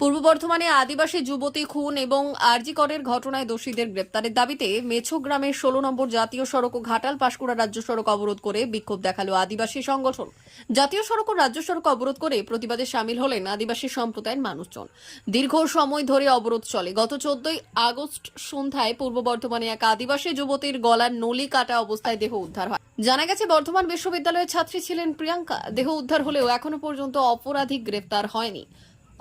পূর্ব বর্ধমানে আদিবাসী যুবতী খুন এবং আরজিকরের ঘটনায় দোষীদের গ্রেপ্তারের দাবিতে মেছো গ্রামের ষোলো নম্বর জাতীয় সড়ক ও ঘাটাল পাশকুড়া রাজ্য সড়ক অবরোধ করে বিক্ষোভ দেখাল আদিবাসী সংগঠন। জাতীয় সড়ক ও রাজ্য সড়ক অবরোধ করে প্রতিবাদে সামিল হলেন আদিবাসী সম্প্রদায়ের মানুষজন। দীর্ঘ সময় ধরে অবরোধ চলে। গত চোদ্দই আগস্ট সন্ধ্যায় পূর্ব বর্ধমানে এক আদিবাসী যুবতীর গলার নলি কাটা অবস্থায় দেহ উদ্ধার হয়। জানা গেছে, বর্ধমান বিশ্ববিদ্যালয়ের ছাত্রী ছিলেন প্রিয়াঙ্কা। দেহ উদ্ধার হলেও এখনও পর্যন্ত অপরাধী গ্রেপ্তার হয়নি।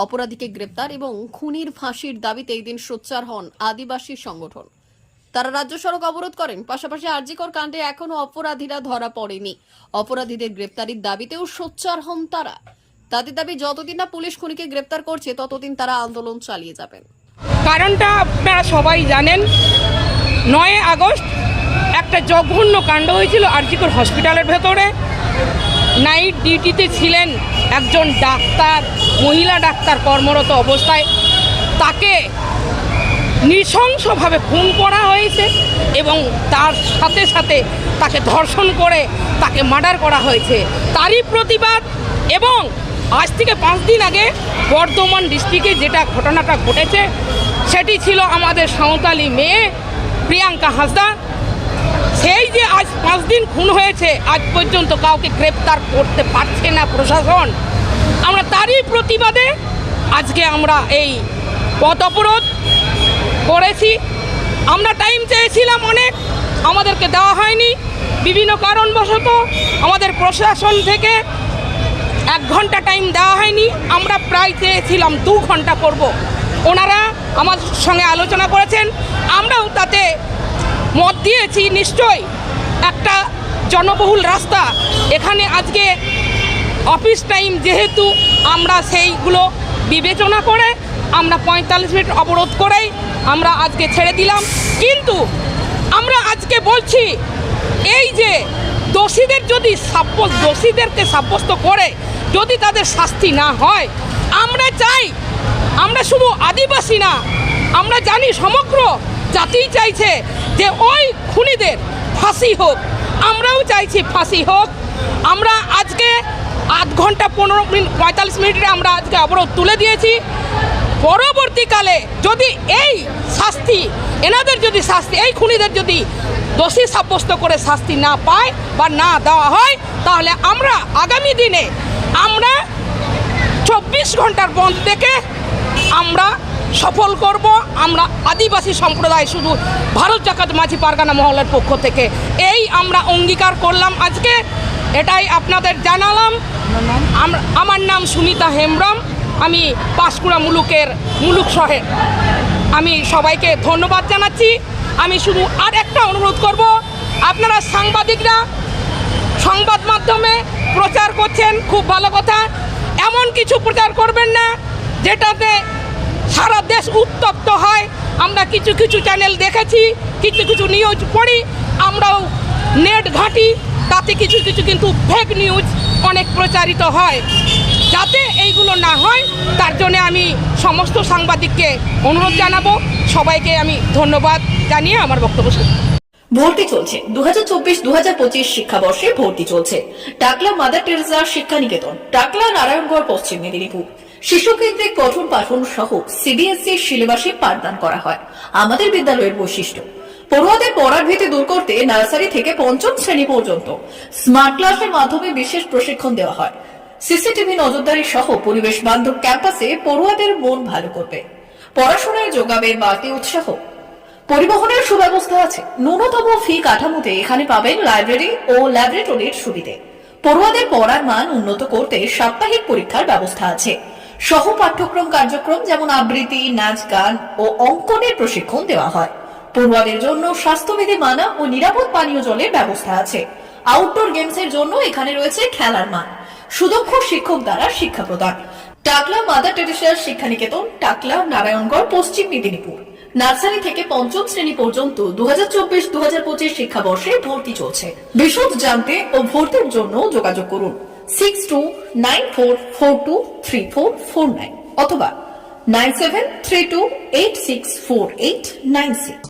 অপরাধীকে গ্রেপ্তার এবং খুনির ফাঁসির দাবিতে এই দিন সোচ্চার হন আদিবাসী সংগঠন। তারা রাজ্য সড়ক অবরোধ করেন, পাশাপাশি আরজিকর কাণ্ডে এখনও অপরাধীরা ধরা পড়েনি। অপরাধীদের গ্রেপ্তারির দাবিতেও সোচ্চার হন তারা। তাদের দাবি, যতদিন না পুলিশ খুনিকে গ্রেপ্তার করছে, ততদিন তারা আন্দোলন চালিয়ে যাবেন। কারণটা আপনারা সবাই জানেন, নয় আগস্ট একটা জঘন্য কাণ্ড হয়েছিল আরজিকর হসপিটালের ভেতরে। নাইট ডিউটিতে ছিলেন একজন ডাক্তার, মহিলা ডাক্তার কর্মরত অবস্থায়। তাকে নৃশংসভাবে খুন করা হয়েছে এবং তার সাথে সাথে তাকে ধর্ষণ করে তাকে মার্ডার করা হয়েছে। তারই প্রতিবাদ এবং আজ থেকে পাঁচ দিন আগে বর্ধমান ডিস্ট্রিক্টে যেটা ঘটনাটা ঘটেছে, সেটি ছিল আমাদের সাঁওতালি মেয়ে প্রিয়াঙ্কা হাসদা। পাঁচ দিন খুন হয়েছে, আজ পর্যন্ত কাউকে গ্রেপ্তার করতে পারছে না প্রশাসন। আমরা তারই প্রতিবাদে আজকে আমরা এই পথ অবরোধ করেছি। আমরা টাইম চেয়েছিলাম অনেক, আমাদেরকে দেওয়া হয়নি। বিভিন্ন কারণবশত আমাদের প্রশাসন থেকে এক ঘণ্টা টাইম দেওয়া হয়নি। আমরা প্রায় চেয়েছিলাম দু ঘণ্টা করব। ওনারা আমার সঙ্গে আলোচনা করেছেন। আমরাও তাতে মত দিয়েছি নিশ্চয় একটা জনবহুল রাস্তা। এখানে আজকে অফিস টাইম যেহেতু, আমরা সেইগুলো বিবেচনা করে, আমরা পঁয়তাল্লিশ মিনিট অবরোধ করেই আমরা আজকে ছেড়ে দিলাম। কিন্তু আমরা আজকে বলছি, এই যে দোষীদের যদি সাব্যস্ত, দোষীদেরকে সাব্যস্ত করে যদি তাদের শাস্তি না হয়, আমরা চাই, আমরা শুধু আদিবাসী না, আমরা জানি সমগ্র জাতি চাইছে যে ওই খুনিদের ফাঁসি হোক। আমরাও চাইছি ফাঁসি হোক। আমরা আজকে আধ ঘণ্টা পনেরো মিনিট, পঁয়তাল্লিশ মিনিটে আমরা আজকে অবরোধ তুলে দিয়েছি। পরবর্তীকালে যদি এই শাস্তি, এনাদের যদি শাস্তি, এই খুনিদের যদি দোষী সাব্যস্ত করে শাস্তি না পায় বা না দেওয়া হয়, তাহলে আমরা আগামী দিনে আমরা চব্বিশ ঘণ্টার বন্ধ থেকে আমরা সফল করব। আমরা আদিবাসী সম্প্রদায় শুধু ভারত জাকাত মাঝি পারগানা মহলের পক্ষ থেকে। এই আমরা অঙ্গীকার করলাম আজকে। এটাই আপনাদের জানালাম। আম- আমার নাম সুমিতা হেমব্রম। আমি পাঁশকুড়া মুলুকের মুলুক শহর। আমি সবাইকে ধন্যবাদ জানাচ্ছি। আমি শুধু আর একটা অনুরোধ করব। আপনারা সাংবাদিকরা সংবাদ মাধ্যমে প্রচার করছেন, খুব ভালো কথা। এমন কিছু প্রচার করবেন না, যেটাতে সারা দেশ উত্তপ্ত হয়। আমরা কিছু কিছু চ্যানেল দেখেছি, কিছু কিছু নিউজ পড়ি, আমরাও নেট ঘাঁটি, তাতে কিছু কিছু কিন্তু ফেক নিউজ অনেক প্রচারিত হয়। যাতে এইগুলো না হয়, তার জন্য আমি সমস্ত সাংবাদিককে অনুরোধ জানাব, সবাইকে আমি ধন্যবাদ জানিয়ে আমার বক্তব্য শেষ ভর্তি চলছে। দু হাজার চব্বিশ দু হাজার পঁচিশ শিক্ষাবর্ষে ভর্তি চলছে। টাকলা, মাদার টেরেসা শিক্ষা নিকেতন টাকলা, নারায়ণগড়, পশ্চিম মেদিনীপুর। শিশু কেন্দ্রিক পঠন পাঠন সহ সিবিএসসি সিলেবাসে পাঠদান করা হয়। আমাদের বিদ্যালয়ের বৈশিষ্ট্য, পড়ুয়াদের পড়ার ভীতি দূর করতে নার্সারি থেকে পঞ্চম শ্রেণি পর্যন্ত স্মার্ট ক্লাসের মাধ্যমে বিশেষ প্রশিক্ষণ দেওয়া হয়। সিসিটিভি নজরদারি সহ পরিবেশ বান্ধব ক্যাম্পাসে পড়ুয়াদের মন ভালো করবে। পড়াশোনায় যোগাবে বাড়তি উৎসাহ। পরিবহনের সুব্যবস্থা আছে। ন্যূনতম ফি কাঠামোতে এখানে পাবেন লাইব্রেরি ও ল্যাবরেটরির সুবিধে। পড়ুয়াদের পড়ার মান উন্নত করতে সাপ্তাহিক পরীক্ষার ব্যবস্থা আছে। সহ পাঠ্যক্রম কার্যক্রম যেমন আবৃত্তি, নাচ, গান ও অঙ্কনের প্রশিক্ষণ দেওয়া হয়। পড়ুয়াদের জন্য স্বাস্থ্যবিধি মানা ও নিরাপদ পানীয় জলের ব্যবস্থা আছে। আউটডোর গেমসের জন্য এখানে রয়েছে খেলার মাঠ। সুদক্ষ শিক্ষক দ্বারা শিক্ষা প্রদান। টাকলা, মাদার টেরেসার শিক্ষানিকেতন, টাকলা, নারায়ণগড়, পশ্চিম মেদিনীপুর। নার্সারি থেকে পঞ্চম শ্রেণি পর্যন্ত দু হাজার চব্বিশ দু হাজার পঁচিশ শিক্ষাবর্ষে ভর্তি চলছে। বিশদ জানতে ও ভর্তির জন্য যোগাযোগ করুন। Six two nine four four two three four four nine অথবা nine seven three two eight six four eight nine six